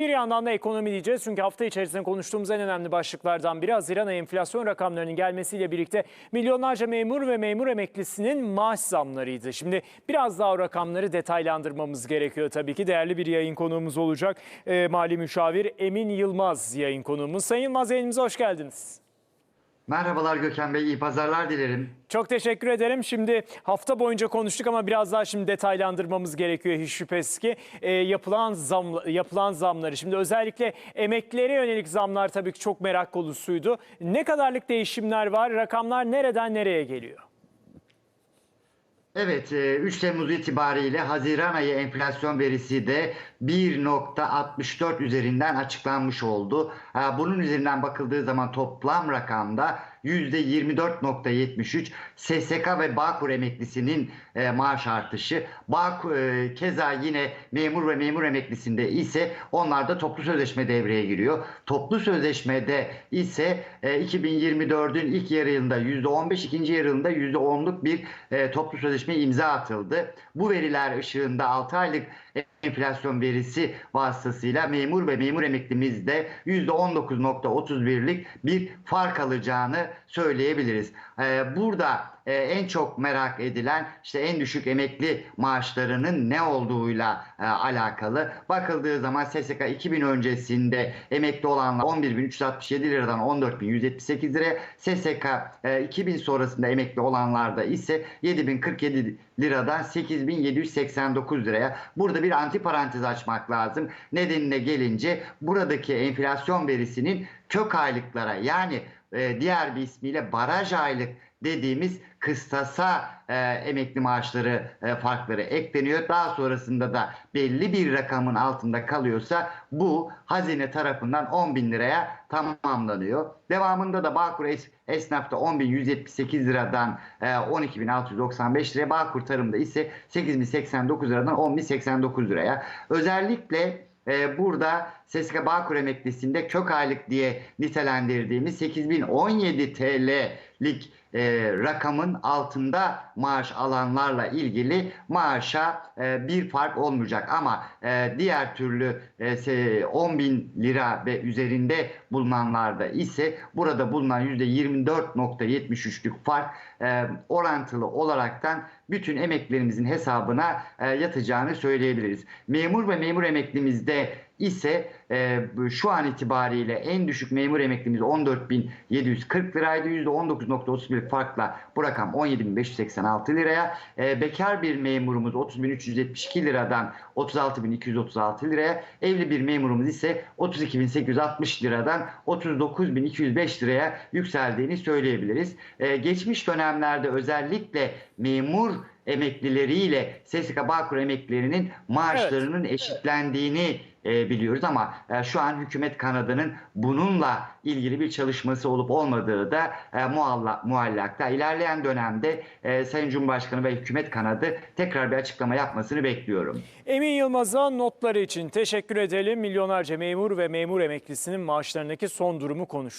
Bir yandan da ekonomi diyeceğiz çünkü hafta içerisinde konuştuğumuz en önemli başlıklardan biri Haziran ayı enflasyon rakamlarının gelmesiyle birlikte milyonlarca memur ve memur emeklisinin maaş zamlarıydı. Şimdi biraz daha o rakamları detaylandırmamız gerekiyor tabii ki. Değerli bir yayın konuğumuz olacak. Ee, Mali Müşavir Emin Yılmaz yayın konuğumuz. Sayın Yılmaz yayınımıza hoş geldiniz. Merhabalar Gökhan Bey, iyi pazarlar dilerim. Çok teşekkür ederim. Şimdi hafta boyunca konuştuk ama biraz daha şimdi detaylandırmamız gerekiyor hiç şüphesiz ki. Ee, yapılan zam yapılan zamları şimdi özellikle emeklilere yönelik zamlar tabii ki çok merak konusuydu. Ne kadarlık değişimler var? Rakamlar nereden nereye geliyor? Evet, e, 3 Temmuz itibariyle Haziran ayı enflasyon verisi de 1.64 üzerinden açıklanmış oldu. Bunun üzerinden bakıldığı zaman toplam rakamda %24.73 SSK ve Bağkur emeklisinin e, maaş artışı. Bağkur, e, keza yine memur ve memur emeklisinde ise onlarda toplu sözleşme devreye giriyor. Toplu sözleşmede ise e, 2024'ün ilk yarı yılında %15, ikinci yarı yılında %10'luk bir e, toplu sözleşme imza atıldı. Bu veriler ışığında 6 aylık enflasyon verisi vasıtasıyla memur ve memur emeklimizde %19.31'lik bir fark alacağını söyleyebiliriz. Ee, Burada e, en çok merak edilen işte en düşük emekli maaşlarının ne olduğuyla e, alakalı. Bakıldığı zaman SSK 2000 öncesinde emekli olanlar 11.367 liradan 14.178 liraya, SSK e, 2000 sonrasında emekli olanlarda ise 7047 liradan 8789 liraya. Burada bir antiparantez açmak lazım. Nedenine gelince buradaki enflasyon verisinin kök aylıklara yani e, diğer bir ismiyle baraj aylık dediğimiz kıstasa e, emekli maaşları e, farkları ekleniyor. Daha sonrasında da belli bir rakamın altında kalıyorsa bu hazine tarafından 10 bin liraya tamamlanıyor. Devamında da Bağkur es, esnafta 10.178 liradan e, 12.695 liraya Bağkur tarımda ise 8.089 liradan 10.089 liraya. Özellikle e, burada SSK Bağkur emeklisinde kök aylık diye nitelendirdiğimiz 8017 TL'lik e, rakamın altında maaş alanlarla ilgili maaşa e, bir fark olmayacak ama e, diğer türlü e, se- 10 bin lira ve üzerinde bulunanlarda ise burada bulunan %24.73'lük fark e, orantılı olaraktan bütün emeklerimizin hesabına e, yatacağını söyleyebiliriz. Memur ve memur emeklimizde ise e, şu an itibariyle en düşük memur emeklimiz 14.740 liraydı. %19.31 farkla bu rakam 17.586 liraya. E, bekar bir memurumuz 30.372 liradan 36.236 liraya. Evli bir memurumuz ise 32.860 liradan 39.205 liraya yükseldiğini söyleyebiliriz. E, geçmiş dönemlerde özellikle memur emeklileriyle SSK Bağkur emeklilerinin maaşlarının eşitlendiğini e, biliyoruz ama e, şu an hükümet kanadının bununla ilgili bir çalışması olup olmadığı da e, mualla, muallakta. İlerleyen dönemde Sayın Cumhurbaşkanı ve hükümet kanadı tekrar bir açıklama yapmasını bekliyorum. Emin Yılmaz'a notları için teşekkür edelim. Milyonlarca memur ve memur emeklisinin maaşlarındaki son durumu konuştuk.